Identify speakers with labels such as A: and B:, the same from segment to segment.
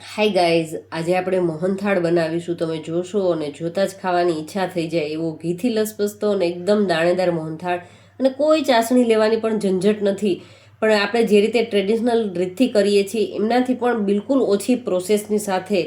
A: Hi guys આજે આપણે મોહનથાળ બનાવીશું. તમે જોશો અને જોતાં જ ખાવાની ઈચ્છા થઈ જાય એવો ઘીથી લસપસતો અને એકદમ દાણેદાર મોહનથાળ. અને કોઈ ચાસણી લેવાની પણ ઝંઝટ નથી. પણ આપણે જે રીતે ટ્રેડિશનલ રીતથી કરીએ છીએ, એમનાથી પણ બિલકુલ ઓછી પ્રોસેસની સાથે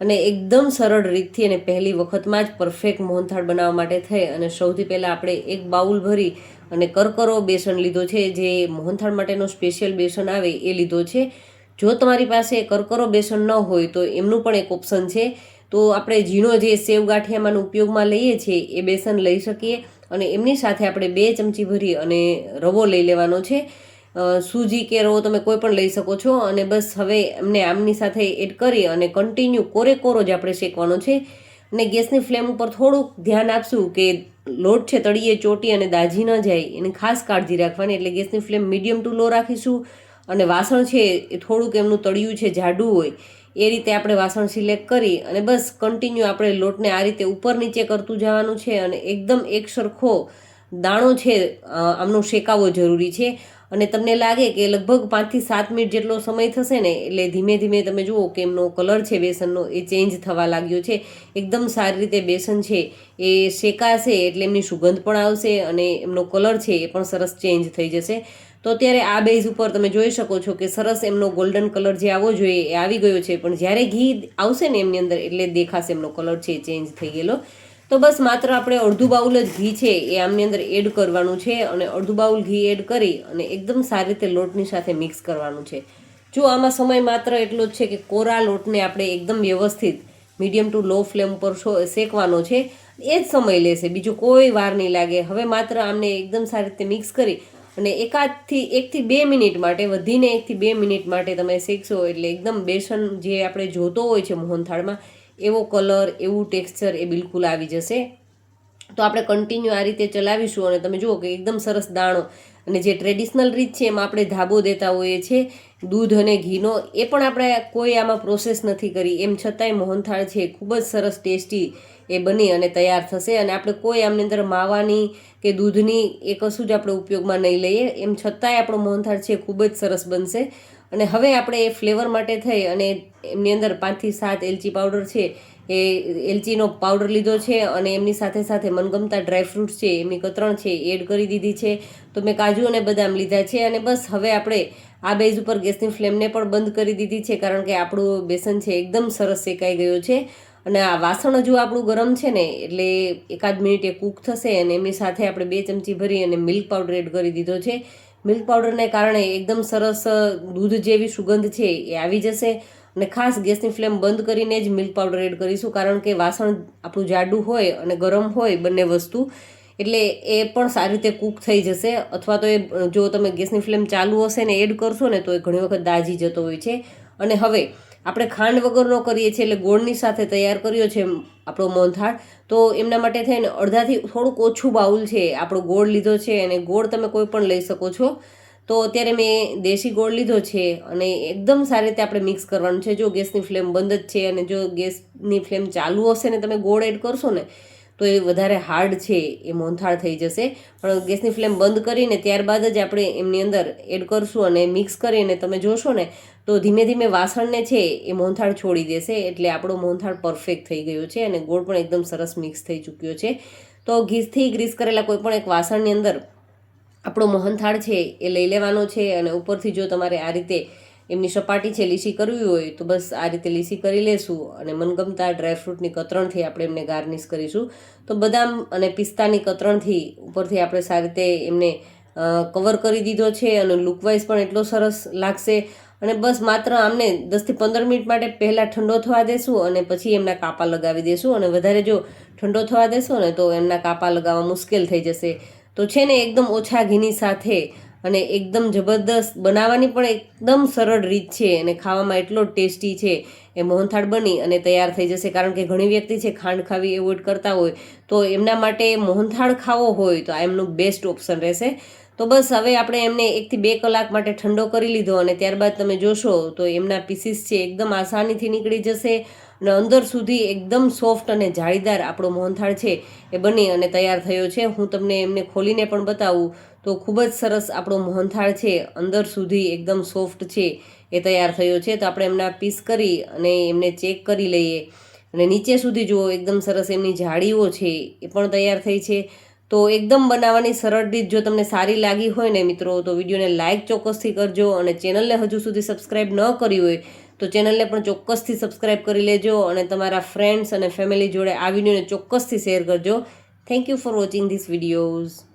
A: અને એકદમ સરળ રીતથી અને પહેલી વખતમાં જ પરફેક્ટ મોહનથાળ બનાવવા માટે થઈ. અને સૌથી પહેલાં આપણે એક બાઉલ ભરી અને કરકરો બેસન લીધો છે. જે મોહનથાળ માટેનો સ્પેશિયલ બેસન આવે એ લીધો છે. જો તમારી પાસે કરકરો બેસન ન હોય તો એમનું પણ એક ઓપ્શન છે. તો આપણે ઝીણો જે સેવ ગાંઠિયામાં ઉપયોગમાં લઈએ છીએ એ બેસન લઈ શકીએ અને એમની સાથે આપણે બે ચમચી ભરી અને રવો લઈ લેવાનો છે. સૂજી કે રવો તમે કોઈ પણ લઈ શકો છો અને બસ હવે એમને આમની સાથે એડ કરી અને કન્ટિન્યુ કોરે કોરો જ આપણે શેકવાનો છે. અને ગેસની ફ્લેમ ઉપર થોડુંક ધ્યાન આપશું કે લોટ છે તળીએ ચોટી અને દાજી ન જાય એની ખાસ કાળજી રાખવાની એટલે ગેસની ફ્લેમ મીડિયમ ટુ લો રાખીશું. અને વાસણ છે, એ થોડુંક એમનું તળિયું છે, જાડું હોય, એ રીતે આપણે વાસણ સિલેક્ટ કરી અને બસ કન્ટિન્યુ આપણે લોટને આ રીતે ઉપર નીચે કરતું જવાનું છે અને એકદમ એક સરખો દાણો છે આમનો શેકાવો જરૂરી છે. અને તમને લાગે કે લગભગ પાંચથી સાત મિનિટ જેટલો સમય થશે ને, એટલે ધીમે ધીમે તમે જુઓ કે એમનો કલર છે, બેસનનો એ ચેન્જ થવા લાગ્યો છે. એકદમ સારી રીતે બેસન છે, એ શેકાશે એટલે એમની સુગંધ પણ આવશે અને એમનો કલર છે એ પણ સરસ ચેન્જ થઈ જશે. તો અત્યારે આ બેઝ ઉપર તમે જોઈ શકો છો કે સરસ એમનો ગોલ્ડન કલર જે આવવો જોઈએ એ આવી ગયો છે, પણ જ્યારે ઘી આવશે ને એમની અંદર એટલે દેખાશે એમનો કલર છે ચેન્જ થઈ ગયેલો. તો બસ માત્ર આપણે અડધું બાઉલ જ ઘી છે, એ આમની અંદર એડ કરવાનું છે અને અડધું બાઉલ ઘી એડ કરી અને એકદમ સારી રીતે લોટની સાથે મિક્સ કરવાનું છે. જો આમાં સમય માત્ર એટલો જ છે કે કોરા લોટને આપણે એકદમ વ્યવસ્થિત મીડિયમ ટુ લો ફ્લેમ ઉપર શો- શેકવાનો છે, એ જ સમય લેશે. બીજું કોઈ વાર નહીં લાગે. હવે માત્ર આમને એકદમ સારી રીતે મિક્સ કરી અને એકાદથી, એકથી બે મિનિટ માટે, વધીને એકથી બે મિનિટ માટે તમે શેકશો એટલે એકદમ બેસન જે આપણે જોતો હોય છે મોહનથાળમાં એવો કલર, એવું ટેક્સચર એ બિલકુલ આવી જશે. તો આપણે કન્ટિન્યુ આ રીતે ચલાવીશું અને તમે જુઓ કે એકદમ સરસ દાણો અને જે ટ્રેડિશનલ રીત છે એમાં આપણે ધાબો દેતા હોઈએ છીએ, દૂધ અને ઘીનો, એ પણ આપણે કોઈ આમાં પ્રોસેસ નથી કરી. એમ છતાંય મોહનથાળ છે, ખૂબ જ સરસ, ટેસ્ટી એ બની અને તૈયાર થશે. અને આપણે કોઈ આમની અંદર માવાની કે દૂધની એ કશું જ આપણે ઉપયોગમાં નહીં લઈએ. એમ છતાંય આપણો મોહનથાળ છે ખૂબ જ સરસ બનશે. અને હવે આપણે એ ફ્લેવર માટે થઈ અને એમની અંદર પાંચથી સાત એલચી પાવડર છે એ એલચીનો પાવડર લીધો છે અને એમની સાથે સાથે મનગમતા ડ્રાયફ્રૂટ્સ છે, એમની કતરણ છે એડ કરી દીધી છે. તો મેં કાજુ અને બદામ લીધા છે અને બસ હવે આપણે આ બેઝ ઉપર ગેસની ફ્લેમને પણ બંધ કરી દીધી છે કારણ કે આપણું બેસન છે એકદમ સરસ શેકાઈ ગયો છે. અને આ વાસણ જો આપણું ગરમ છે ને, એટલે એકાદ મિનિટે કૂક થશે અને એમની સાથે આપણે બે ચમચી ભરી અને મિલ્ક પાવડર એડ કરી દીધો છે. મિલ્ક પાવડરને કારણે એકદમ સરસ દૂધ જેવી સુગંધ છે એ આવી જશે. અને ખાસ ગેસની ફ્લેમ બંધ કરીને જ મિલ્ક પાવડર એડ કરીશું, કારણ કે વાસણ આપણું જાડું હોય અને ગરમ હોય બંને વસ્તુ, એટલે એ પણ સારી રીતે કૂક થઈ જશે. અથવા તો એ જો તમે ગેસની ફ્લેમ ચાલુ હશે ને એડ કરશો ને તો એ ઘણી વખત દાજી જતો હોય છે. અને હવે આપણે ખાંડ વગરનો કરીએ છીએ એટલે ગોળની સાથે તૈયાર કર્યો છે આપણો મોહનથાળ તો એમના માટે થઈને અડધાથી થોડુંક ઓછું બાઉલ છે આપણો ગોળ લીધો છે અને ગોળ તમે કોઈ પણ લઈ શકો છો. તો અત્યારે મેં દેશી ગોળ લીધો છે અને એકદમ સારી રીતે આપણે મિક્સ કરવાનું છે. જો ગેસની ફ્લેમ બંધ જ છે અને જો ગેસની ફ્લેમ ચાલુ હશે ને તમે ગોળ એડ કરશો ને તો એ વધારે હાર્ડ છે, એ મોહનથાળ થઈ જશે. પણ ગેસની ફ્લેમ બંધ કરીને ત્યારબાદ જ આપણે એમની અંદર એડ કરશું અને મિક્સ કરીને તમે જોશો ને, તો ધીમે ધીમે વાસણને છે એ મોંથાળ છોડી દેશે. એટલે આપણો મોંથાળ પરફેક્ટ થઈ ગયો છે અને ગોળ પણ એકદમ સરસ મિક્સ થઈ ચૂક્યો છે. તો ઘીસથી ગ્રીસ કરેલા કોઈ પણ એક વાસણની અંદર આપણો મોહનથાળ છે એ લઈ લેવાનો છે અને ઉપરથી જો તમારે આ રીતે એમની સપાટી છે લીસી કરવી હોય તો બસ આ રીતે લીસી કરી લેશું અને મનગમતા ડ્રાયફ્રૂટની કતરણથી આપણે એમને ગાર્નિશ કરીશું. તો બદામ અને પિસ્તાની કતરણથી ઉપરથી આપણે સારી રીતે એમને કવર કરી દીધો છે અને લુકવાઇઝ પણ એટલો સરસ લાગશે. અને બસ માત્ર આમને દસથી પંદર મિનિટ માટે પહેલાં ઠંડો થવા દેશું અને પછી એમના કાપા લગાવી દેશું. અને વધારે જો ઠંડો થવા દેશો ને તો એમના કાપા લગાવવા મુશ્કેલ થઈ જશે. તો છે ને એકદમ ઓછા ઘીની સાથે અને એકદમ જબરદસ્ત બનાવવાની પણ એકદમ સરળ રીત છે અને ખાવામાં એટલો ટેસ્ટી છે. એ મોહનથાળ બની અને તૈયાર થઈ જશે. કારણ કે ઘણી વ્યક્તિ છે ખાંડ ખાવી એવોઇડ કરતા હોય, તો એમના માટે મોહનથાળ ખાવો હોય તો આ એમનું બેસ્ટ ઓપ્શન રહેશે. તો બસ હવે આપણે એમને એકથી બે કલાક માટે ઠંડો કરી લીધો અને ત્યારબાદ તમે જોશો તો એમના પીસીસ છે એકદમ આસાનીથી નીકળી જશે અને અંદર સુધી એકદમ સોફ્ટ અને જાળીદાર આપણો મોહનથાળ છે એ બની અને તૈયાર થયો છે. હું તમને એમને ખોલીને પણ બતાવું તો ખૂબ જ સરસ આપણો મોહનથાળ છે, અંદર સુધી એકદમ સોફ્ટ છે, એ તૈયાર થયો છે. તો આપણે એમના પીસ કરી અને એમને ચેક કરી લઈએ. અને નીચે સુધી જુઓ, એકદમ સરસ એમની જાળીઓ છે, એ પણ તૈયાર થઈ છે. તો એકદમ બનાવવાની સરળ રીત જો તમને સારી લાગી હોય ને મિત્રો, તો વિડીયોને લાઇક ચોક્કસથી કરજો અને ચેનલને હજુ સુધી સબસ્ક્રાઈબ ન કરી હોય, તો ચેનલને પણ ચોક્કસથી સબસ્ક્રાઈબ કરી લેજો અને તમારા ફ્રેન્ડ્સ અને ફેમિલી જોડે આ વિડીયોને ચોક્કસથી શેર કરજો. Thank you for watching this videos.